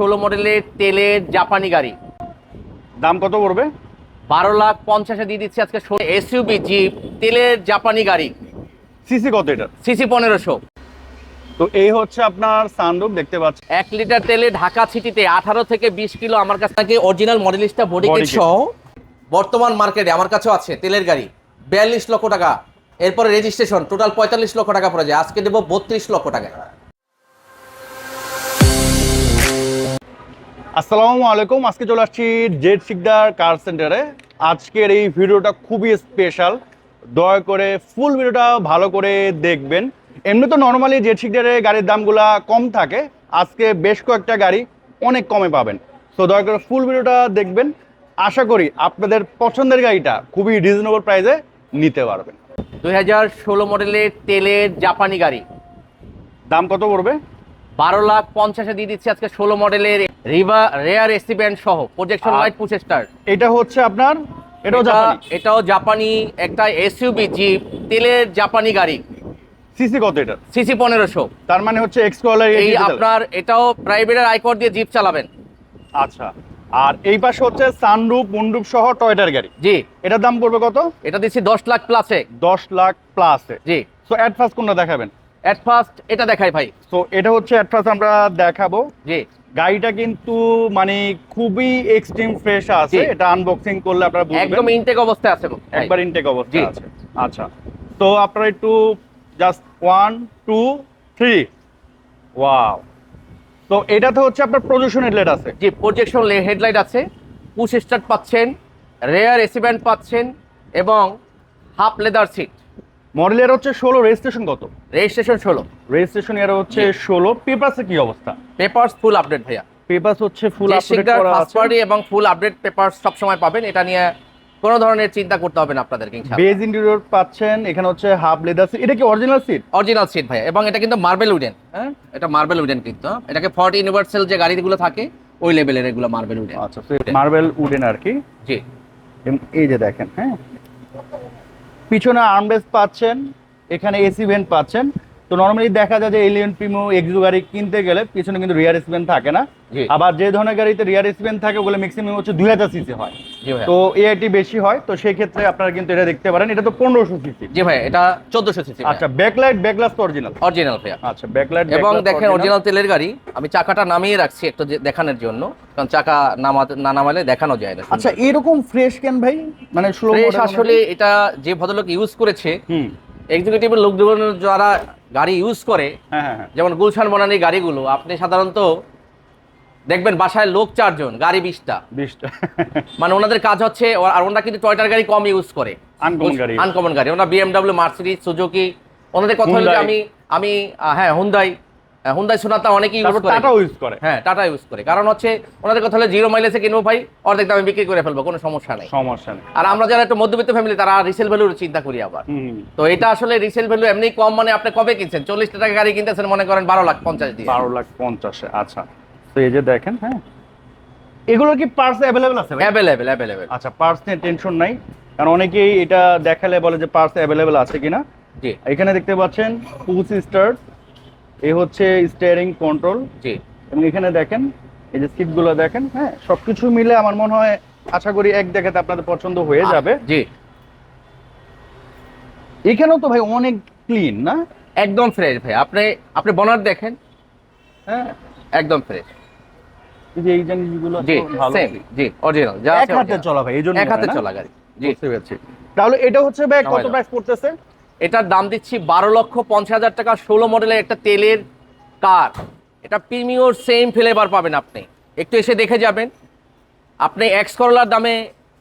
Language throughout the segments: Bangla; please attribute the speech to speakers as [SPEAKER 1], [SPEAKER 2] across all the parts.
[SPEAKER 1] ষোলো মডেলের তেলের জাপানি গাড়ি।
[SPEAKER 2] দাম কত পড়বে?
[SPEAKER 1] বারো লাখ পঞ্চাশে দিয়ে দিচ্ছি আজকে ষোলো এসইউবি জিপ তেলের জাপানি গাড়ি।
[SPEAKER 2] সিসি কত এটা
[SPEAKER 1] সিসি পনেরোশো।
[SPEAKER 2] তো এই হচ্ছে আপনার সানরুফ দেখতে পাচ্ছেন।
[SPEAKER 1] এক লিটার তেলে ঢাকা সিটিতে আঠারো থেকে বিশ কিলো আমার কাছে থাকে। অরিজিনাল মডেলিস্টা বডি কিট সহ। বর্তমান মার্কেটে আমার কাছেও আছে তেলের গাড়ি। বিয়াল্লিশ লক্ষ টাকা। এরপরে রেজিস্ট্রেশন টোটাল পঁয়তাল্লিশ লক্ষ টাকা পড়ে যায়। আজকে দেবো বত্রিশ লক্ষ টাকা।
[SPEAKER 2] আসসালামু আলাইকুম। আজকে চলে আসছি জেড সিকদার কার সেন্টারে। আজকের এই ভিডিওটা খুবই স্পেশাল। দয়া করে ফুল ভিডিওটা ভালো করে দেখবেন। এমনি তো নর্মালি জেড সিকদারের গাড়ির দামগুলা কম থাকে। আজকে বেশ কয়েকটা গাড়ি অনেক কমে পাবেন। তো দয়া করে ফুল ভিডিওটা দেখবেন। আশা করি আপনাদের পছন্দের গাড়িটা খুবই রিজনেবল প্রাইসে নিতে পারবেন।
[SPEAKER 1] দুই হাজার ষোলো মডেলের তেলের জাপানি গাড়ি।
[SPEAKER 2] দাম কত পড়বে?
[SPEAKER 1] বারো লাখ পঞ্চাশে দিয়ে দিচ্ছি আজকে ষোলো মডেলের রিভা রেয়ার এসি ব্যান্ড সহ প্রজেকশন লাইট পুশ স্টার
[SPEAKER 2] এটা হচ্ছে আপনার এটাও জাপানি।
[SPEAKER 1] এটাও জাপানি একটা এসইউবি জিপ তেলের জাপানি গাড়ি।
[SPEAKER 2] সিসি কত এটা?
[SPEAKER 1] সিসি পনেরোশো।
[SPEAKER 2] তার মানে হচ্ছে এক্সকলার
[SPEAKER 1] এই আপনার এটাও প্রাইভেটের আইকর দিয়ে জিপ চালাবেন।
[SPEAKER 2] আচ্ছা। আর এই পাশে হচ্ছে সানরুপ মুন্ডুপ সহ টয়টার গাড়ি।
[SPEAKER 1] জি।
[SPEAKER 2] এটার দাম পড়বে কত?
[SPEAKER 1] এটা দিচ্ছি দশ লাখ প্লাসে
[SPEAKER 2] দশ লাখ প্লাসে
[SPEAKER 1] জি।
[SPEAKER 2] সো ফার্স্ট কোনটা দেখাবেন?
[SPEAKER 1] অ্যাট ফার্স্ট এটা দেখাই ভাই।
[SPEAKER 2] সো এটা হচ্ছে অ্যাট ফার্স্ট আমরা দেখাবো।
[SPEAKER 1] জি।
[SPEAKER 2] গাড়িটা কিন্তু মানে খুবই এক্সট্রিম ফ্রেশ আছে। এটা আনবক্সিং করলে আপনারা
[SPEAKER 1] একদম
[SPEAKER 2] বুঝবেন
[SPEAKER 1] ইনটেক অবস্থায় আছে
[SPEAKER 2] একবার ইনটেক অবস্থা
[SPEAKER 1] জি।
[SPEAKER 2] আছে। আচ্ছা। তো আপনারা একটু just one two three wow তো এটাতে হচ্ছে আপনার প্রজেকশন হেডলাইট আছে।
[SPEAKER 1] জি প্রজেকশন হেডলাইট আছে। পুশ স্টার্ট পাচ্ছেন রেয়ার এসি ব্যান্ড পাচ্ছেন এবং হাফ লেদার সিট
[SPEAKER 2] মডেলের হচ্ছে ষোলো রেজিস্ট্রেশন কত?
[SPEAKER 1] রেজিস্ট্রেশন ষোলো।
[SPEAKER 2] রেজিস্ট্রেশন এর হচ্ছে। ষোলো পেপারসে কি অবস্থা?
[SPEAKER 1] পেপারস ফুল আপডেট ভাইয়া।
[SPEAKER 2] পেপারস হচ্ছে ফুল আপডেট করা
[SPEAKER 1] ফার্স্ট পার্টি এবং ফুল আপডেট পেপারস সবসময় পাবেন এটা নিয়ে কোনো ধরনের চিন্তা করতে হবে না আপনাদেরকে
[SPEAKER 2] বেজ ইন্টেরিয়র পাচ্ছেন এখানে হচ্ছে হাফ লেদার সিট এটা কি অরিজিনাল সিট
[SPEAKER 1] অরিজিনাল সিট ভাইয়া এবং এটা কিন্তু মার্বেল উডেন হ্যাঁ? এটা মার্বেল উডেন কিন্তু? এটাকে ফর্ট ইউনিভার্সাল যে গাড়িগুলো থাকে ওই লেভেলের এগুলো মার্বেল উডেন
[SPEAKER 2] আচ্ছা মার্বেল উডেন আর কি?
[SPEAKER 1] জি।
[SPEAKER 2] এই যে দেখেন হ্যাঁ? পিছনে আর্মরেস্ট পাচ্ছেন এখানে এসি ভেন্ট পাচ্ছেন। তো নর্মালি দেখা যায় যে এলিয়ন প্রিমো এক্সু গাড়ি কিনতে গেলে পিছনে কিন্তু রিয়ার এসিভেন থাকে না। আবার যে ধরনের গাড়িতে রিয়ার এসিভেন থাকে ওগুলো ম্যাক্সিমাম হচ্ছে দুই হাজার সিসি হয়। তো এআইটি বেশি হয় তো সেই ক্ষেত্রে আপনারা কিন্তু এটা দেখতে পারেন এটা তো পনেরোশো সিসি
[SPEAKER 1] জি ভাই এটা চোদ্দশো সিসি
[SPEAKER 2] আচ্ছা ব্যাকলাইট ব্যাকলাস তো অরিজিনাল
[SPEAKER 1] অরিজিনাল ভাইয়া।
[SPEAKER 2] আচ্ছা ব্যাকলাইট
[SPEAKER 1] এবং দেখেন অরিজিনাল তেলের গাড়ি আমি চাকাটা নামিয়ে রাখছি একটু দেখানোর জন্য কারণ চাকা নামাতে না নামালে দেখানো যায় না।
[SPEAKER 2] আচ্ছা এরকম ফ্রেশ কেন ভাই? মানে
[SPEAKER 1] ফ্রেশ আসলে এটা যে ভদ্রলোক ইউজ করেছে
[SPEAKER 2] হুম।
[SPEAKER 1] এক্সিকিউটিভ লোক যারা গাড়ি ইউজ করে
[SPEAKER 2] হ্যাঁ হ্যাঁ হ্যাঁ।
[SPEAKER 1] যেমন গুলশান বনানি গাড়িগুলো আপনি সাধারণত দেখবেন বাসায় লোক চারজন গাড়ি বিশটা।
[SPEAKER 2] বিশটা
[SPEAKER 1] মানে ওনাদের কাজ হচ্ছে আর ওনারা কিন্তু টয়টার গাড়ি কম ইউজ করে।
[SPEAKER 2] গাড়ি।
[SPEAKER 1] আনকমন গাড়ি। ওনারা বিএমডাব্লিউ মার্সিডিজ সুজুকি ওনাদের কথা হলো আমি আমি হ্যাঁ হুন্দাই হুন্দাই সোনাতা ইউজ করে
[SPEAKER 2] টাটা ইউজ করে।
[SPEAKER 1] হ্যাঁ টাটা ইউজ করে। কারণ হচ্ছে ওনাদের কথা হলো জিরো মাইলেজে কিনবো ভাই অর্ধেক দামে বিক্রি করে ফেলব কোনো সমস্যা নেই।
[SPEAKER 2] সমস্যা নেই।
[SPEAKER 1] আর আমরা যারা একটু মধ্যবিত্ত ফ্যামিলি তারা রিসেল ভ্যালুর চিন্তা করি আবার। তো এটা আসলে রিসেল ভ্যালু এমনি কম মানে আপনি কবে কিনছেন? চল্লিশ টাকা গাড়ি কিনতেছেন মনে করেন বারো লাখ পঞ্চাশ দিয়ে।
[SPEAKER 2] বারো লাখ পঞ্চাশে আচ্ছা। তো এই যে দেখেন হ্যাঁ। এগুলোর কি পার্স অ্যাভেলেবেল আছে
[SPEAKER 1] অ্যাভেলেবেল অ্যাভেলেবেল
[SPEAKER 2] আচ্ছা পার্স নিয়ে টেনশন নাই। কারণ অনেকেই এটা দেখালে বলে যে পার্স অ্যাভেলেবেল আছে কিনা।
[SPEAKER 1] জি।
[SPEAKER 2] এখানে দেখতে পাচ্ছেন পুস স্টার্ট এই হচ্ছে স্টিয়ারিং কন্ট্রোল
[SPEAKER 1] জি।
[SPEAKER 2] এবং এখানে দেখেন এই যে সিটগুলো দেখেন হ্যাঁ সবকিছু মিলে আমার মনে হয় আশা করি এক দেখাতে আপনাদের পছন্দ হয়ে যাবে।
[SPEAKER 1] জি।
[SPEAKER 2] এখানেও তো ভাই অনেক ক্লিন না?
[SPEAKER 1] একদম ফ্রেশ ভাই। আপনি আপনি বনার দেখেন।
[SPEAKER 2] হ্যাঁ।
[SPEAKER 1] একদম ফ্রেশ
[SPEAKER 2] এই যে এই জিনিসগুলো
[SPEAKER 1] জি সেম জি অরিজিনাল যা
[SPEAKER 2] এক হাতে চলা ভাই এই জন্য
[SPEAKER 1] এক হাতে চলা গাড়ি। জি।
[SPEAKER 2] বুঝতে পেরেছি। তাহলে এটা হচ্ছে ভাই কত প্রাইস পড়তেছে?
[SPEAKER 1] এটার দাম দিচ্ছি বারো লক্ষ পঞ্চাশ হাজার টাকা। ষোলো মডেলের একটা তেলের কার। এটা প্রিমিয়র সেম ফ্লেভার পাবেন আপনি। একটু এসে দেখে যাবেন। আপনি এক্স করলার দামে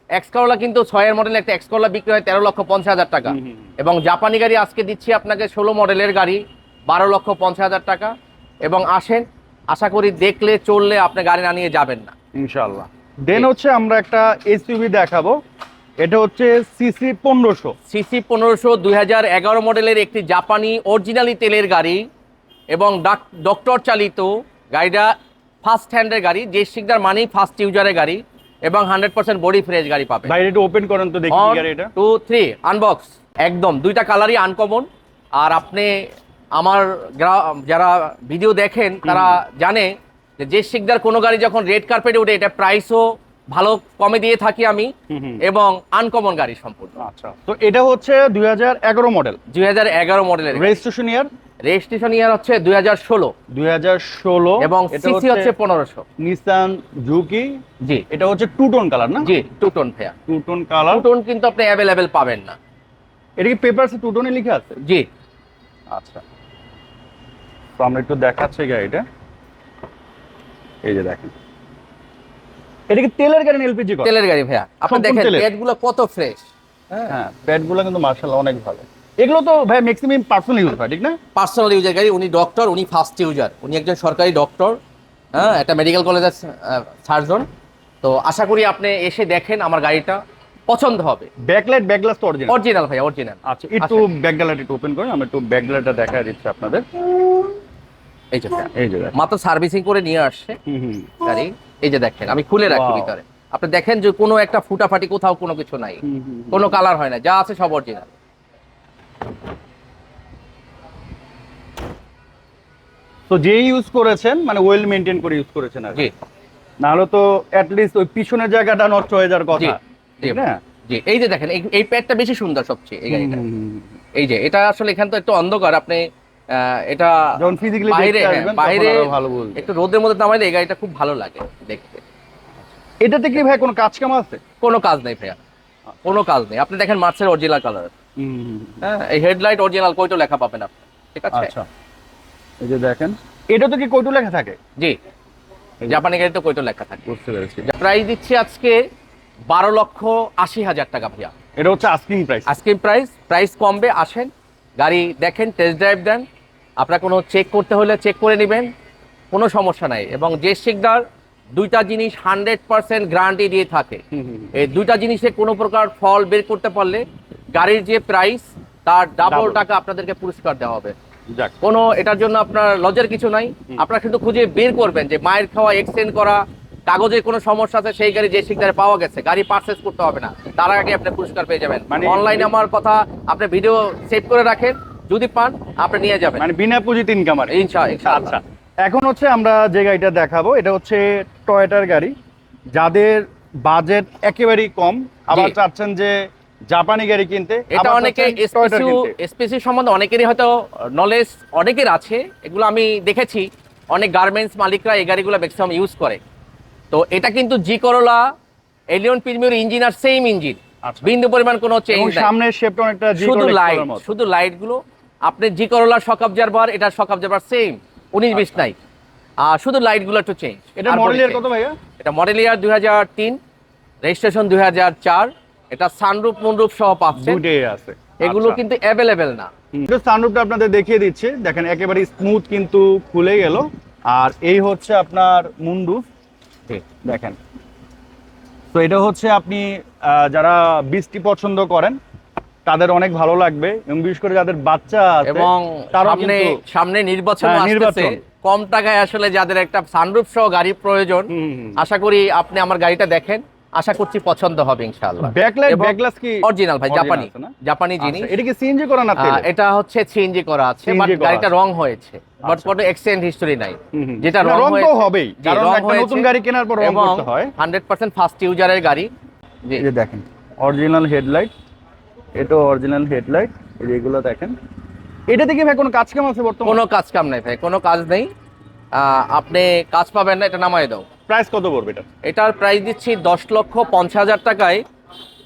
[SPEAKER 1] এক্স করলা কিন্তু ছয়ের মডেলের একটা এক্স করলা বিক্রি হয় তেরো লক্ষ পঞ্চাশ হাজার টাকা। এবং জাপানি গাড়ি আজকে দিচ্ছি আপনাকে ষোলো মডেলের গাড়ি বারো লক্ষ পঞ্চাশ হাজার টাকা। এবং আসেন আশা করি দেখলে চললে আপনি গাড়ি না নিয়ে যাবেন না।
[SPEAKER 2] ইনশাআল্লাহ। দেন হচ্ছে আমরা একটা এসইউভি দেখাবো। এটা হচ্ছে সিসি পনেরোশো।
[SPEAKER 1] সিসি পনেরোশো দুই হাজার এগারো মডেলের একটি জাপানি অরিজিনালি তেলের গাড়ি এবং ডাক- ডক্টর চালিত গাড়িটা ফার্স্ট হ্যান্ডের গাড়ি যে শিকদার মানেই ফার্স্ট ইউজারের গাড়ি এবং হান্ড্রেড পার্সেন্ট বডি ফ্রেশ গাড়ি পাবে।
[SPEAKER 2] একটু ওপেন করেন তো দেখি এটা
[SPEAKER 1] টু থ্রি আনবক্স একদম দুইটা কালারই আনকমন আর আপনি আমার যারা ভিডিও দেখেন তারা জানে যে শিকদার কোনো গাড়ি যখন রেড কার্পেটে উঠে এটা প্রাইসও ভালো কমে দিয়ে থাকি আমি। এবং আনকমন গাড়ি সম্পূর্ণ।
[SPEAKER 2] আচ্ছা তো এটা হচ্ছে দুই হাজার এগারো মডেল
[SPEAKER 1] দুই হাজার এগারো মডেলের
[SPEAKER 2] রেজিস্ট্রেশন ইয়ার
[SPEAKER 1] রেজিস্ট্রেশন ইয়ার হচ্ছে দুই হাজার ষোলো।
[SPEAKER 2] দুই হাজার ষোলো
[SPEAKER 1] এবং সিসি হচ্ছে পনেরোশো।
[SPEAKER 2] নিসান জুকি
[SPEAKER 1] জি।
[SPEAKER 2] এটা হচ্ছে টু টোন কালার না?
[SPEAKER 1] জি two tone fair
[SPEAKER 2] two tone colour
[SPEAKER 1] two tone কিন্তু আপনি অ্যাভেলেবেল পাবেন না।
[SPEAKER 2] এটা কি পেপারসে টু টোনে লিখে আছে?
[SPEAKER 1] জি।
[SPEAKER 2] আচ্ছা। তো আমরা একটু দেখাচ্ছি গাড়িটা। এই যে দেখেন। এটা কি তেলের গাড়ি এলপিজি করা।
[SPEAKER 1] তেলের গাড়ি ভাইয়া। আপনি দেখেন
[SPEAKER 2] তেলের।
[SPEAKER 1] কত ফ্রেশ
[SPEAKER 2] হ্যাঁ। প্যাডগুলো কিন্তু মার্শাল অনেক ভালো। এগুলো তো ভাই ম্যাক্সিমাম পার্সোনাল ইউজ হয় ঠিক না?
[SPEAKER 1] পার্সোনাল ইউজার গাড়ি উনি ডক্টর উনি ফার্স্ট ইউজার উনি একজন সরকারি ডক্টর হ্যাঁ একটা মেডিকেল কলেজের সার্জন তো আশা করি আপনি এসে দেখেন আমার গাড়িটা পছন্দ হবে।
[SPEAKER 2] ব্যাকলাইট ব্যাকগ্লাস তো অরিজিনাল
[SPEAKER 1] অরিজিনাল ভাই অরিজিনাল
[SPEAKER 2] আচ্ছা একটু ব্যাকগ্লাইট একটু ওপেন করি আমরা একটু ব্যাকগ্লাইটটা দেখা দিচ্ছি আপনাদের।
[SPEAKER 1] এই যে
[SPEAKER 2] এই যে
[SPEAKER 1] মাত্র সার্ভিসিং করে নিয়ে আসছে। গাড়ি। এই যে দেখেন আমি খুলে রাখি ভিতরে। আপনি দেখেন যে কোনো একটা ফুটাফাটি কোথাও কোনো কিছু নাই। কোনো কালার হয় না যা আছে সব অরিজিনাল
[SPEAKER 2] তো যে ইউজ করেছেন মানে ওয়েল মেনটেন করে ইউজ করেছেন আর কি।
[SPEAKER 1] জি।
[SPEAKER 2] না হলে তো অ্যাটলিস্ট ওই পিছনের জায়গাটা নষ্ট হয়ে যাওয়ার কথা। ঠিক না?
[SPEAKER 1] জি এই যে দেখেন এই- এই প্যাডটা বেশি সুন্দর সবচেয়ে এই গাড়িটা। এই যে এটা আসলে এখানে তো একটু অন্ধকার আপনি এটা
[SPEAKER 2] যখন ফিজিক্যালি
[SPEAKER 1] বাইরে হ্যাঁ, বাইরে
[SPEAKER 2] ভালো বলবে।
[SPEAKER 1] একটু রোদের মধ্যে নামাইলে এই গাড়িটা খুব ভালো লাগে দেখতে।
[SPEAKER 2] এটাতে কি ভাই কোনো কাজ কাম আছে?
[SPEAKER 1] কোনো কাজ নেই ভাইয়া। কোনো কাজ নেই। আপনি দেখেন মার্চের অরিজিনাল কালার হ্যাঁ এই হেডলাইট অরিজিনাল কইটো লেখা পাবেন আপনি ঠিক আছে?
[SPEAKER 2] আচ্ছা। এই যে দেখেন এটা তো কি কয়টু লেখা থাকে?
[SPEAKER 1] জি। জাপানি গাড়িতে কইটো লেখা থাকে।
[SPEAKER 2] বুঝতে পেরেছি।
[SPEAKER 1] প্রাইস দিচ্ছি আজকে বারো লক্ষ আশি হাজার টাকা ভাইয়া।
[SPEAKER 2] এটা হচ্ছে আস্কিং প্রাইস
[SPEAKER 1] আজকে প্রাইস প্রাইস কমবে আসেন গাড়ি দেখেন টেস্ট ড্রাইভ দেন। আপনার কোনো চেক করতে হলে চেক করে নেবেন কোনো সমস্যা নাই। এবং যে শিকদার দুইটা জিনিস হান্ড্রেড পার্সেন্ট গ্যারান্টি দিয়ে থাকে। এই দুইটা জিনিসে কোনো প্রকার ফল বের করতে পারলে গাড়ির যে প্রাইস তার ডাবল টাকা আপনাদেরকে পুরস্কার দেওয়া হবে। কোনো এটার জন্য আপনার লজের কিছু নাই। আপনারা কিন্তু খুঁজে বের করবেন যে মায়ের খাওয়া এক্সচেঞ্জ করা কাগজে কোনো সমস্যা আছে সেই গাড়ি যে শিকদারে পাওয়া গেছে গাড়ি পারচেস করতে হবে না। তার আগে আপনি পুরস্কার পেয়ে যাবেন।
[SPEAKER 2] মানে-
[SPEAKER 1] অনলাইনে আমার কথা আপনি ভিডিও সেভ করে রাখেন। যদি পান আপনি নিয়ে যাবেন।
[SPEAKER 2] মানে বিনা পুঁজিতে ইনকাম আর
[SPEAKER 1] ইনশাআল্লাহ।
[SPEAKER 2] আচ্ছা। এখন হচ্ছে আমরা যে গাড়িটা দেখাবো এটা হচ্ছে টয়োটার গাড়ি। যাদের বাজেট একেবারেই কম আবার চাচ্ছেন যে জাপানি গাড়ি কিনতে
[SPEAKER 1] এটা অনেকে এসপিসি সম্বন্ধে অনেকেরই হয়তো নলেজ অনেকের আছে এগুলো আমি দেখেছি। অনেক গার্মেন্টস মালিকরা এই গাড়িগুলো ম্যাক্সিমাম ইউজ করে। তো এটা কিন্তু জি করোলা এলিয়ন প্রিমিয়ার ইঞ্জিন আর সেম ইঞ্জিন
[SPEAKER 2] আচ্ছা।
[SPEAKER 1] বিন্দু পরিমাণ কোনো চেঞ্জ
[SPEAKER 2] সামনের শেপটা অনেকটা জি
[SPEAKER 1] শুধু লাইট শুধু লাইটগুলো। আপনি জি করোলার শক অবজারভার এটা শক অবজারভার সেম উনিশ বিশ নাই। আর শুধু লাইটগুলো একটু চেঞ্জ
[SPEAKER 2] এটা মডেল ইয়ার কত ভাইয়া?
[SPEAKER 1] এটা মডেল ইয়ার দুই হাজার তিন রেজিস্ট্রেশন দুই হাজার চার এটা সানরূপ মুনরূপ সহ
[SPEAKER 2] দুইটাই আছে।
[SPEAKER 1] এগুলো
[SPEAKER 2] আচ্ছা।
[SPEAKER 1] কিন্তু অ্যাভেলেবেল না।
[SPEAKER 2] একটু সানরুফটা আপনাদের দেখিয়ে দিচ্ছি। দেখেন একেবারে স্মুথ কিন্তু খুলে গেল। আর এই হচ্ছে আপনার মুন্ডুফ দেখেন। তো এটা হচ্ছে আপনি আহ, যারা বৃষ্টি পছন্দ করেন তাদের অনেক ভালো লাগবে এবং বিশেষ করে যাদের বাচ্চা আছে
[SPEAKER 1] এবং সামনে সামনে নির্বাচন
[SPEAKER 2] হ্যাঁ, নির্বাচন।
[SPEAKER 1] কম টাকায় আসলে যাদের একটা সানরূপ সহ গাড়ি প্রয়োজন। আশা করি আপনি আমার গাড়িটা দেখেন। আশা করছি পছন্দ হবে ইনশাআল্লাহ।
[SPEAKER 2] ব্যাকলাইট কি
[SPEAKER 1] অরিজিনাল ভাই জাপানি। জাপানি জিনিস।
[SPEAKER 2] আচ্ছা, এটা কি সিএনজি করা না
[SPEAKER 1] এটা হচ্ছে সিএনজি করা আছে বাট গাড়িটা রং হয়েছে। বাট
[SPEAKER 2] আচ্ছা।
[SPEAKER 1] কোনো এক্সচেঞ্জ হিস্টোরি নাই। যেটা রং
[SPEAKER 2] তো হবেই, কারণ একটা নতুন গাড়ি কেনার পর রং করতে হয়।
[SPEAKER 1] 100% ফার্স্ট ইউজারের গাড়ি। জি।
[SPEAKER 2] দেখেন অরিজিনাল হেডলাইট এটা অরিজিনাল হেডলাইট এগুলো দেখেন। এটা থেকে ভাই কোনো কাজ কাম আছে বর্তমানে?
[SPEAKER 1] কোনো কাজ কাম নাই ভাই কোনো কাজ নেই। আপনি কাজ পাবেন না এটা নামাই দাও।
[SPEAKER 2] প্রাইস কত পড়বে এটা?
[SPEAKER 1] এটার প্রাইস দিচ্ছি দশ লক্ষ পঞ্চাশ হাজার টাকায়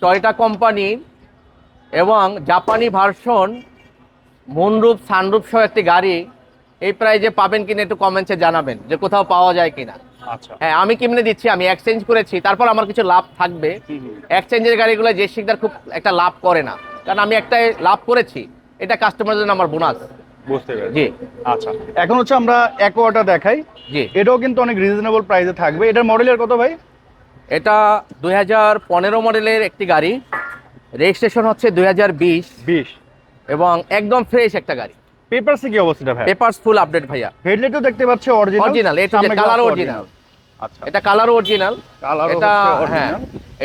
[SPEAKER 1] টয়টা কোম্পানির এবং জাপানি ভার্সন মনরূপ সানরূপ সহ একটি গাড়ি। এই প্রাইজে পাবেন কিনা একটু কমেন্টসে জানাবেন যে কোথাও পাওয়া যায় কিনা। হ্যাঁ আমি কেমনে দিচ্ছি? আমি এক্সচেঞ্জ করেছি তারপর আমার কিছু লাভ থাকবে। এক্সচেঞ্জের গাড়িগুলো যে শিকদার খুব একটা লাভ করে না। কারণ আমি একটাই লাভ করেছি এটা কাস্টমারের জন্য আমার বোনাস
[SPEAKER 2] বুঝতে পেরেছি।
[SPEAKER 1] জি।
[SPEAKER 2] আচ্ছা। এখন হচ্ছে আমরা অ্যাকোয়াটা দেখাই।
[SPEAKER 1] জি।
[SPEAKER 2] এটাও কিন্তু অনেক রিজনেবল প্রাইসে থাকবে। এটার মডেলের কত ভাই?
[SPEAKER 1] এটা দুই হাজার পনেরো মডেলের একটি গাড়ি। রেজিস্ট্রেশন হচ্ছে দুই হাজার বিশ।
[SPEAKER 2] বিশ।
[SPEAKER 1] এবং একদম ফ্রেশ একটা গাড়ি।
[SPEAKER 2] পেপারসে কি অবস্থাটা ভাই?
[SPEAKER 1] পেপারস ফুল আপডেট ভাইয়া।
[SPEAKER 2] হেডলাইটও দেখতে পাচ্ছি অরিজিনাল
[SPEAKER 1] অরিজিনাল এটা কালার অরিজিনাল
[SPEAKER 2] আচ্ছা।
[SPEAKER 1] এটা কালার অরিজিনাল
[SPEAKER 2] কালার
[SPEAKER 1] এটা হ্যাঁ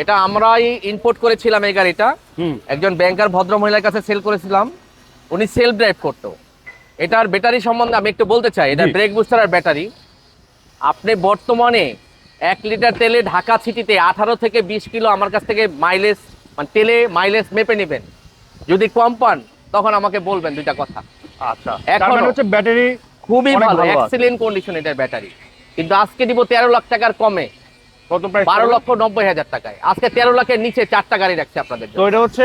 [SPEAKER 1] এটা আমরাই ইম্পোর্ট করেছিলাম এই গাড়িটা। একজন ব্যাংকার ভদ্র মহিলার কাছে সেল করেছিলাম। উনি সেলফ ড্রাইভ করতো। এটার ব্যাটারি সম্বন্ধে আমি একটু বলতে চাই এটা ব্রেক বুস্টার আর ব্যাটারি আপনি বর্তমানে এক লিটার তেলে ঢাকা সিটিতে আঠারো থেকে বিশ কিলো আমার কাছ থেকে মাইলেজ মানে তেলে মাইলেজ মেপে নেবেন। যদি কম পান তখন আমাকে বলবেন দুইটা কথা।
[SPEAKER 2] আচ্ছা।
[SPEAKER 1] এখনো-
[SPEAKER 2] মানে হচ্ছে ব্যাটারি
[SPEAKER 1] খুবই ভালো এক্সিলেন্ট কন্ডিশন এটার ব্যাটারি। কিন্তু আজকে দিব তেরো লাখ টাকার কমে।
[SPEAKER 2] কত প্রাইস
[SPEAKER 1] বারো লক্ষ নব্বই হাজার টাকায়। আজকে তেরো লাখের নিচে চারটা গাড়ি রাখছে আপনাদের
[SPEAKER 2] তো এটা হচ্ছে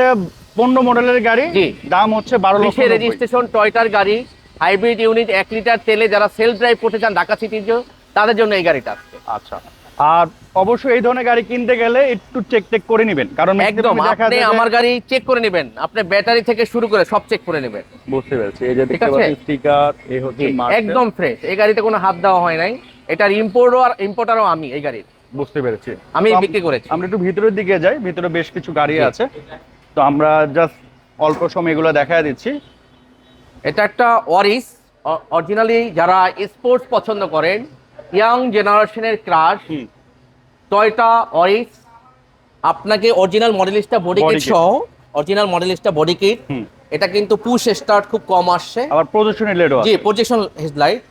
[SPEAKER 2] পনেরো মডেলের গাড়ি। দাম হচ্ছে বারো লক্ষ
[SPEAKER 1] রেজিস্ট্রেশন টয়টার গাড়ি হাইব্রিড ইউনিট এক লিটার তেলে যারা সেলফ ড্রাইভ করতে চান ঢাকা সিটির জন্য তাদের জন্য এই গাড়িটা। আসছে
[SPEAKER 2] আচ্ছা। আর অবশ্যই এই ধরনের গাড়ি কিনতে গেলে একটু চেক টেক করে নেবেন। কারণ
[SPEAKER 1] একদম আপনি আমার গাড়ি চেক করে নেবেন। আপনি ব্যাটারি থেকে শুরু করে সব চেক করে নেবেন।
[SPEAKER 2] বুঝতে পেরেছি। এই যে
[SPEAKER 1] ঠিক
[SPEAKER 2] দেখতে
[SPEAKER 1] আছে?
[SPEAKER 2] পাচ্ছেন স্টিকার এই হচ্ছে
[SPEAKER 1] একদম ফ্রেশ এই গাড়িতে কোনো হাত দেওয়া হয় নাই। এটার ইম্পোর্টও আর ইম্পোর্টারও আমি এই গাড়ির।
[SPEAKER 2] বুঝতে পেরেছি।
[SPEAKER 1] আমি বিক্রি করেছি।
[SPEAKER 2] আমরা একটু ভিতরের দিকে যাই। ভিতরে বেশ কিছু গাড়ি আছে। তো আমরা জাস্ট অল্প সময় এগুলো দেখা দিচ্ছি।
[SPEAKER 1] এটা একটা ওয়ারিস অরিজিনালি যারা স্পোর্টস পছন্দ করেন ইয়াং জেনারেশনের ক্রাশ টয়টা অরিস। আপনাকে অরিজিনাল মডেলিস্টটা বডি কিট সহ অরিজিনাল মডেলিস্টটা বডি কিট এটা কিন্তু পুশ স্টার্ট খুব কম আসছে।
[SPEAKER 2] আবার প্রদর্শনী লেডও
[SPEAKER 1] জি প্রজেকশন হেডলাইট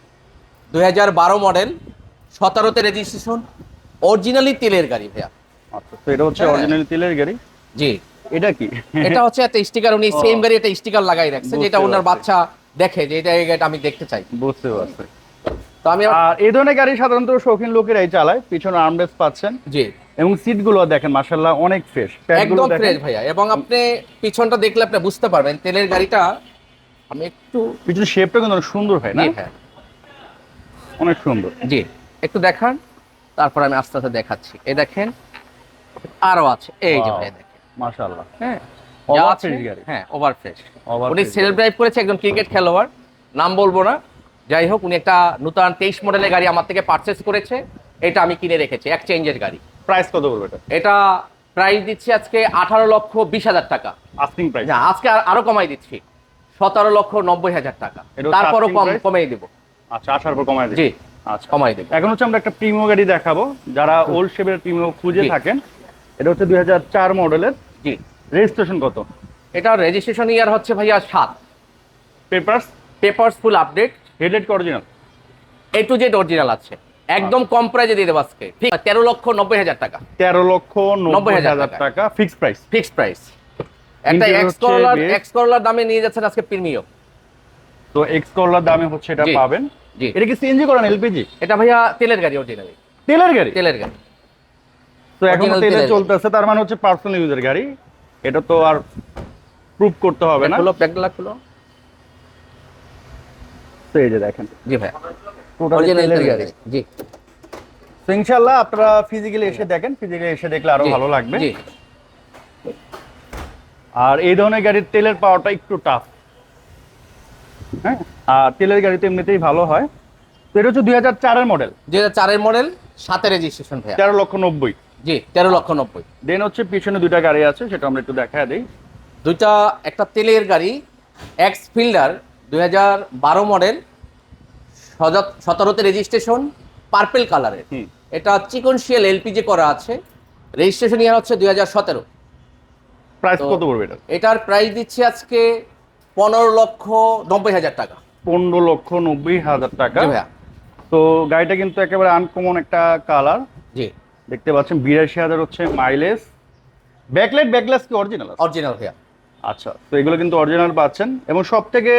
[SPEAKER 1] দুই হাজার বারো মডেল সতেরোতে রেজিস্ট্রেশন অরিজিনালি তেলের গাড়ি ভাইয়া।
[SPEAKER 2] আচ্ছা তো এটা হচ্ছে
[SPEAKER 1] হ্যাঁ।
[SPEAKER 2] অরিজিনাল তেলের গাড়ি?
[SPEAKER 1] জি।
[SPEAKER 2] এটা কি?
[SPEAKER 1] এটা হচ্ছে একটা স্টিকার উনি। সেম গাড়ি একটা স্টিকার লাগাই রাখছে যেটা ওনার বাচ্চা দেখে যে এটা এই গাড়িটা আমি দেখতে চাই।
[SPEAKER 2] বুঝতে পারছি।
[SPEAKER 1] তো আমি
[SPEAKER 2] আর এই ধরনের গাড়ি সাধারণত শৌখিন লোকেরাই চালায়। পিছনে আর্মরেস্ট পাচ্ছেন
[SPEAKER 1] জি।
[SPEAKER 2] এবং সিটগুলো দেখেন মার্শাল্লাহ অনেক ফ্রেশ
[SPEAKER 1] একদম ফ্রেশ ভাইয়া। এবং আপনি পিছনটা দেখলে আপনি বুঝতে পারবেন তেলের গাড়িটা আমি একটু
[SPEAKER 2] পিছনে শেপটা কিন্তু অনেক সুন্দর হয় না?
[SPEAKER 1] হ্যাঁ
[SPEAKER 2] অনেক সুন্দর।
[SPEAKER 1] জি। একটু দেখান তারপর আমি আস্তে আস্তে দেখাচ্ছি। এই দেখেন আরও আছে। এই যে ভাই দেখেন।
[SPEAKER 2] মার্শাল্লাহ
[SPEAKER 1] হ্যাঁ যা আছে-
[SPEAKER 2] গাড়ি।
[SPEAKER 1] হ্যাঁ ওভার ফ্রেশ উনি সেলফ ড্রাইভ করেছে একজন ক্রিকেট খেলোয়াড় নাম বলব না। যাই হোক উনি একটা নূতন তেইশ মডেলের গাড়ি আমার থেকে পারচেস করেছে। এটা আমি কিনে রেখেছি এক্সচেঞ্জের গাড়ি।
[SPEAKER 2] প্রাইস কত বলব এটা?
[SPEAKER 1] এটা প্রাইস দিচ্ছি আজকে আঠারো লক্ষ বিশ হাজার টাকা।
[SPEAKER 2] আস্কিং প্রাইস
[SPEAKER 1] না আজকে আর- আরও কমাই দিচ্ছি। সতেরো লক্ষ নব্বই হাজার টাকা। তারপরও কম? কমিয়ে দিব।
[SPEAKER 2] আচ্ছা আসার পর কমায়
[SPEAKER 1] জি
[SPEAKER 2] আচ্ছা।
[SPEAKER 1] কমাই দেব।
[SPEAKER 2] এখন হচ্ছে আমরা একটা প্রিমো গাড়ি দেখাবো। যারা ওল্ড শেপের প্রিমো খুঁজে থাকেন এটা হচ্ছে দুই হাজার চার মডেলের।
[SPEAKER 1] জি।
[SPEAKER 2] রেজিস্ট্রেশন কত?
[SPEAKER 1] এটা রেজিস্ট্রেশন ইয়ার হচ্ছে ভাইয়া সাত।
[SPEAKER 2] Papers
[SPEAKER 1] papers full update
[SPEAKER 2] headlight original
[SPEAKER 1] A to Z original আছে। একদম কম প্রাইজে দিয়ে দেবো আজকে। ঠিক তেরো লক্ষ নব্বই হাজার টাকা।
[SPEAKER 2] তেরো লক্ষ নব্বই
[SPEAKER 1] হাজার টাকা।
[SPEAKER 2] ফিক্সড প্রাইস
[SPEAKER 1] ফিক্সড প্রাইস একটা এক্স করলার এক্স করলার দামে নিয়ে যাচ্ছেন আজকে প্রিমিয়াম
[SPEAKER 2] তো এক্স কলার দামে হচ্ছে এটা পাবেন।
[SPEAKER 1] জি।
[SPEAKER 2] এটা কি সিএনজি করেন এলপিজি
[SPEAKER 1] এটা ভাইয়া তেলের গাড়ি অরিজিনালি
[SPEAKER 2] তেলের গাড়ি?
[SPEAKER 1] তেলের গাড়ি।
[SPEAKER 2] তো এখন তেলে চলতেছে তার মানে হচ্ছে পার্সোনাল ইউজের গাড়ি। এটা তো আর প্রুভ করতে হবে না।
[SPEAKER 1] খুলো প্যাকগুলা খুলো।
[SPEAKER 2] তো এই যে দেখেন
[SPEAKER 1] জি ভাইয়া অরিজিনাল
[SPEAKER 2] তেলের
[SPEAKER 1] তেলের
[SPEAKER 2] গাড়ি
[SPEAKER 1] গাড়ি জি।
[SPEAKER 2] তো ইনশাআল্লাহ আপনারা ফিজিক্যালি এসে দেখেন ফিজিক্যালি এসে দেখলে
[SPEAKER 1] আরও
[SPEAKER 2] ভালো লাগবে।
[SPEAKER 1] জি।
[SPEAKER 2] আর এই ধরনের গাড়ির তেলের পাওয়াটা একটু টাফ হ্যাঁ? আর তেলের গাড়ি তো এমনিতেই ভালো হয়। তো এটা হচ্ছে দুই হাজার চারের মডেল
[SPEAKER 1] দুই হাজার চারের মডেল সাথে রেজিস্ট্রেশন ভাইয়া।
[SPEAKER 2] তেরো লক্ষ নব্বই।
[SPEAKER 1] জি তেরো লক্ষ নব্বই।
[SPEAKER 2] দেন হচ্ছে পিছনে দুইটা গাড়ি আছে সেটা আমরা একটু দেখা দিই।
[SPEAKER 1] দুইটা একটা তেলের গাড়ি এক্স ফিল্ডার দুই হাজার বারো মডেল সতেরোতে রেজিস্ট্রেশন পার্পেল কালারের। এটা চিকনশিয়াল এলপিজি করা আছে। রেজিস্ট্রেশন ইয়ার হচ্ছে দুই হাজার সতেরো।
[SPEAKER 2] প্রাইস কত পড়বে এটা?
[SPEAKER 1] এটার প্রাইস দিচ্ছি আজকে পনেরো লক্ষ নব্বই হাজার টাকা।
[SPEAKER 2] পনেরো লক্ষ নব্বই হাজার টাকা। তো গাড়িটা কিন্তু একেবারে আনকমন একটা কালার
[SPEAKER 1] জি।
[SPEAKER 2] দেখতে পাচ্ছেন বিরাশি হাজার হচ্ছে মাইলেজ ব্যাকলাইট ব্যাকলেস কি অরিজিনাল
[SPEAKER 1] অরিজিনাল ভাইয়া।
[SPEAKER 2] আচ্ছা তো এগুলো কিন্তু অরিজিনাল পাচ্ছেন। এবং সব থেকে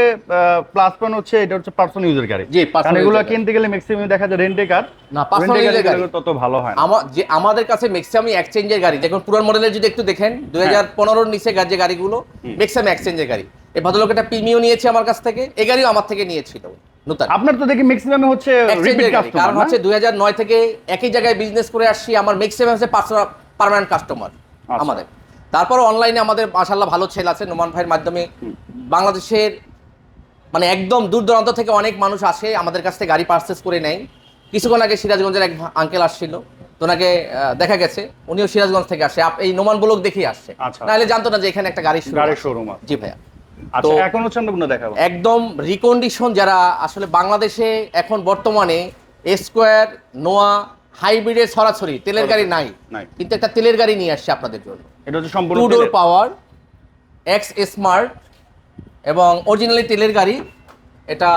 [SPEAKER 2] প্লাস পয়েন্ট হচ্ছে এটা হচ্ছে পার্সোনাল ইউজের গাড়ি
[SPEAKER 1] জি,
[SPEAKER 2] কারণ এগুলো কিনতে গেলে ম্যাক্সিমাম দেখা যায় রেন্টে কার
[SPEAKER 1] না, personal user গাড়ি।
[SPEAKER 2] তত ভালো হয়
[SPEAKER 1] আমার যে আমাদের কাছে ম্যাক্সিমাম এক্সচেঞ্জের গাড়ি দেখুন পুরান মডেলের যদি একটু দেখেন দুই হাজার পনেরোর নিচে যে গাড়িগুলো ম্যাক্সিমাম এক্সচেঞ্জের গাড়ি। এই ভদ্রলোক একটা প্রিমিও নিয়েছে আমার কাছ থেকে এই গাড়িও আমার থেকে নিয়েছিল নতুন।
[SPEAKER 2] আপনার তো দেখি ম্যাক্সিমাম হচ্ছে রিপিট
[SPEAKER 1] গাড়ি কারণ হচ্ছে দুই হাজার নয় থেকে একই জায়গায় বিজনেস করে আসছি আমার ম্যাক্সিমাম হচ্ছে পার্মানেন্ট কাস্টমার। আমাদের। তারপর অনলাইনে আমাদের মাসাল্লাহ ভালো ছেলে আছে নোমান ভাইয়ের মাধ্যমে। বাংলাদেশের মানে একদম দূর দূরান্ত থেকে অনেক মানুষ আসে আমাদের কাছ থেকে গাড়ি পারচেস করে নেয়। কিছুক্ষণ আগে সিরাজগঞ্জের এক আঙ্কেল আসছিল তো ওনাকে দেখা গেছে উনিও সিরাজগঞ্জ থেকে আসে। এই নোমান ব্লক দেখেই আসছে।
[SPEAKER 2] আচ্ছা।
[SPEAKER 1] নাহলে জানতো না যে এখানে একটা গাড়ি
[SPEAKER 2] গাড়ির শোরুম
[SPEAKER 1] জি ভাইয়া।
[SPEAKER 2] আচ্ছা
[SPEAKER 1] তো-
[SPEAKER 2] এখন হচ্ছে আমরা দেখাবো।
[SPEAKER 1] একদম রিকন্ডিশন যারা আসলে বাংলাদেশে এখন বর্তমানে স্কোয়ার নোয়া হাইব্রিডের সরাসরি তেলের গাড়ি নাই। কিন্তু একটা তেলের গাড়ি নিয়ে আসছে আপনাদের জন্য।
[SPEAKER 2] এটা হচ্ছে সম্পূর্ণ
[SPEAKER 1] two door power X smart এবং অরিজিনালি তেলের গাড়ি এটা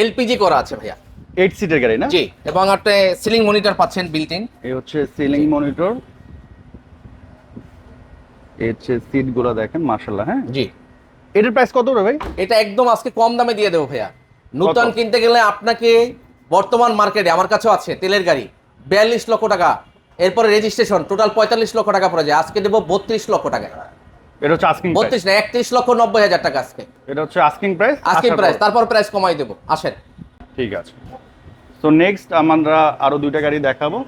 [SPEAKER 1] এলপিজি করা আছে ভাইয়া।
[SPEAKER 2] এইট সিটের গাড়ি না?
[SPEAKER 1] জি এবং আপনি সিলিং মনিটর পাচ্ছেন বিল্ট ইন
[SPEAKER 2] এই হচ্ছে সিলিং মনিটর এই হচ্ছে সিটগুলো দেখেন মার্শাল্লাহ হ্যাঁ?
[SPEAKER 1] জি।
[SPEAKER 2] এটার প্রাইস কত রে ভাই?
[SPEAKER 1] এটা একদম আজকে কম দামে দিয়ে দেবো ভাইয়া। নতুন কিনতে গেলে আপনাকে বর্তমান মার্কেটে আমার কাছেও আছে তেলের গাড়ি। বিয়াল্লিশ লক্ষ টাকা। এরপরে রেজিস্ট্রেশন টোটাল পঁয়তাল্লিশ লক্ষ টাকা পড়ে যায়। আজকে দেবো বত্রিশ লক্ষ টাকা।
[SPEAKER 2] এটা হচ্ছে আস্কিং প্রাইস
[SPEAKER 1] বত্রিশ না একত্রিশ লক্ষ নব্বই হাজার টাকা আজকে।
[SPEAKER 2] এটা হচ্ছে আস্কিং প্রাইস
[SPEAKER 1] আজকে প্রাইস তারপর প্রাইস কমাই দেবো। আসেন।
[SPEAKER 2] ঠিক আছে। তো নেক্সট আমরা আরও দুইটা গাড়ি দেখাবো।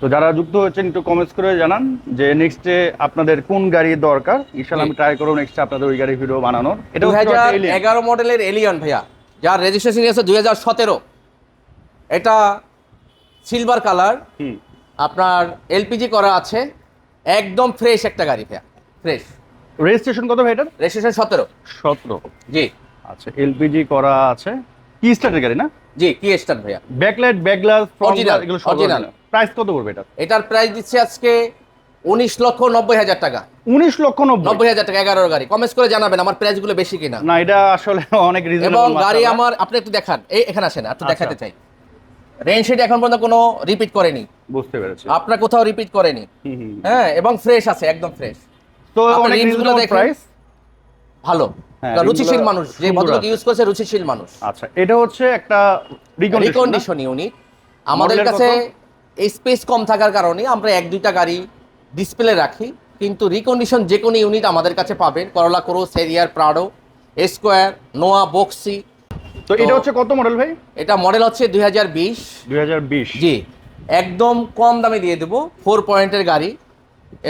[SPEAKER 2] তো যারা যুক্ত হয়েছেন একটু কমেন্টস করে জানান যে নেক্সটে আপনাদের কোন গাড়ি দরকার। ইনশাল্লাহ আমি ট্রাই করব নেক্সটে আপনাদের ওই গাড়ি ভিডিও বানানোর। এটা
[SPEAKER 1] দু হাজার। এগারো মডেলের এলিয়ন ভাইয়া যার রেজিস্ট্রেশন আছে দুই হাজার সতেরো। এটা সিলভার কালার আপনার এলপিজি করা আছে। একদম ফ্রেশ একটা গাড়ি ভাইয়া। ফ্রেশ
[SPEAKER 2] রেজিস্ট্রেশন কত ভাই এটার
[SPEAKER 1] রেজিস্ট্রেশন সতেরো।
[SPEAKER 2] সতেরো।
[SPEAKER 1] জি।
[SPEAKER 2] আচ্ছা এলপিজি করা আছে। কি স্টার্টের গাড়ি না?
[SPEAKER 1] জি কি স্টার্ট ভাইয়া?
[SPEAKER 2] ব্যাকলাইট ব্যাকগ্লাস
[SPEAKER 1] Original,
[SPEAKER 2] এগুলো
[SPEAKER 1] original।
[SPEAKER 2] প্রাইস কত পড়বে এটা?
[SPEAKER 1] এটার প্রাইস দিচ্ছে আজকে উনিশ লক্ষ নব্বই হাজার টাকা।
[SPEAKER 2] উনিশ লক্ষ নব্বই।
[SPEAKER 1] হাজার টাকা এগারোর গাড়ি। কমেন্ট করে জানাবেন আমার প্রাইসগুলো বেশি কিনা।
[SPEAKER 2] না এটা আসলে অনেক রিজনেবল
[SPEAKER 1] এবং গাড়ি আমার আপনি একটু দেখান। এই এখানে আসেন একটু
[SPEAKER 2] আচ্ছা।
[SPEAKER 1] দেখাতে চাই। রেন শিট এখন পর্যন্ত কোনো রিপিট করেনি।
[SPEAKER 2] বুঝতে পেরেছি।
[SPEAKER 1] আপনার কোথাও রিপিট করেনি। হ্যাঁ এবং ফ্রেশ আছে একদম ফ্রেশ
[SPEAKER 2] তো
[SPEAKER 1] আপনার
[SPEAKER 2] অনেক
[SPEAKER 1] rims গুলো
[SPEAKER 2] রিজনেবল
[SPEAKER 1] দেখেন।
[SPEAKER 2] প্রাইস
[SPEAKER 1] ভালো।
[SPEAKER 2] হ্যাঁ,
[SPEAKER 1] রুচিশীল মানুষ যে ভদ্রলোক ইউজ করছে রুচিশীল মানুষ।
[SPEAKER 2] আচ্ছা এটা হচ্ছে একটা রিকন্ডিশন
[SPEAKER 1] রিকন্ডিশন ইউনিট আমাদের কাছে এই স্পেস কম থাকার কারণে আমরা এক দুইটা গাড়ি ডিসপ্লে রাখি। কিন্তু রিকন্ডিশন যে কোনো ইউনিট আমাদের কাছে পাবেন। করলা করো সেরিয়ার প্রাডো স্কোয়ার নোয়া বক্সি
[SPEAKER 2] তো এটা হচ্ছে কত মডেল ভাই?
[SPEAKER 1] এটা মডেল হচ্ছে দুই হাজার বিশ।
[SPEAKER 2] দুই হাজার বিশ।
[SPEAKER 1] জি একদম কম দামে দিয়ে দেবো ফোর পয়েন্টের গাড়ি।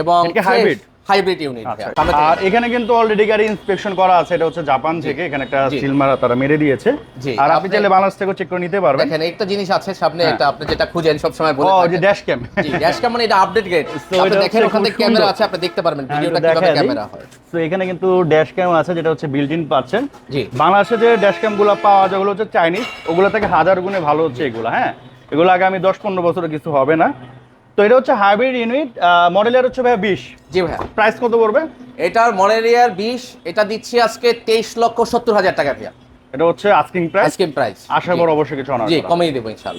[SPEAKER 1] এবং
[SPEAKER 2] hybrid?
[SPEAKER 1] হাইব্রিড ইউনিট
[SPEAKER 2] আচ্ছা। আর এখানে কিন্তু অলরেডি গাড়ি ইনস্পেকশন করা আছে এটা হচ্ছে জাপান থেকে এখানে একটা সিল মারা তারা মেরে দিয়েছে। আর আপনি চাইলে বাংলাদেশ থেকে চেক করে নিতে পারবেন।
[SPEAKER 1] দেখেন একটা জিনিস আছে সামনে
[SPEAKER 2] হ্যাঁ।
[SPEAKER 1] একটা আপনি যেটা খুঁজেন সবসময় বলে
[SPEAKER 2] ও
[SPEAKER 1] থাকেন।
[SPEAKER 2] যে ড্যাশ ক্যাম
[SPEAKER 1] জি ড্যাশ ক্যাম মানে এটা আপডেট গেট আপনি দেখেন ওখান ক্যামেরা আছে আপনি দেখতে পারবেন
[SPEAKER 2] হ্যাঁ,
[SPEAKER 1] ভিডিওটা কীভাবে ক্যামেরা হয়।
[SPEAKER 2] তো এখানে কিন্তু ড্যাশ ক্যাম আছে যেটা হচ্ছে বিল্ট ইন পাচ্ছেন।
[SPEAKER 1] জি।
[SPEAKER 2] বাংলাদেশে যে ড্যাশ ক্যামগুলো পাওয়া যায় ওগুলো হচ্ছে চাইনিজ ওগুলো থেকে হাজার গুণে ভালো হচ্ছে এগুলো হ্যাঁ। এগুলো আগামী দশ পনেরো বছরে কিছু হবে না। তো এটা হচ্ছে হাইব্রিড ইউনিট মডেলিয়ার হচ্ছে ভাইয়া বিশ।
[SPEAKER 1] জি ভাইয়া।
[SPEAKER 2] প্রাইস কত পড়বে?
[SPEAKER 1] এটার মডেল ইয়ার বিশ এটা দিচ্ছি আজকে তেইশ লক্ষ সত্তর হাজার টাকা ভাইয়া।
[SPEAKER 2] এটা হচ্ছে আস্কিং প্রাইস
[SPEAKER 1] আস্কিং প্রাইস
[SPEAKER 2] আশা বড় অবশ্যই কিছু অনার
[SPEAKER 1] জি। কমিয়ে দেবো ইনশাল্লাহ।